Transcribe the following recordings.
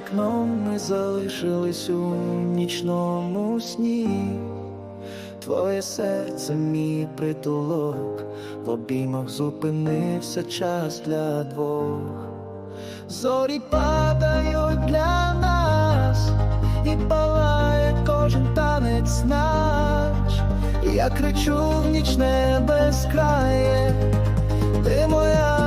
вікном ми залишились у нічному сні. Твоє серце, мій притулок, в обіймах зупинився час для двох. Зорі падають для нас, і палає кожен танець наш. Я кричу в нічне безкрає, ти моя,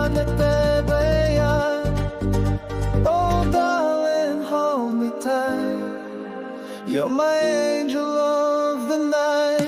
my angel of the night.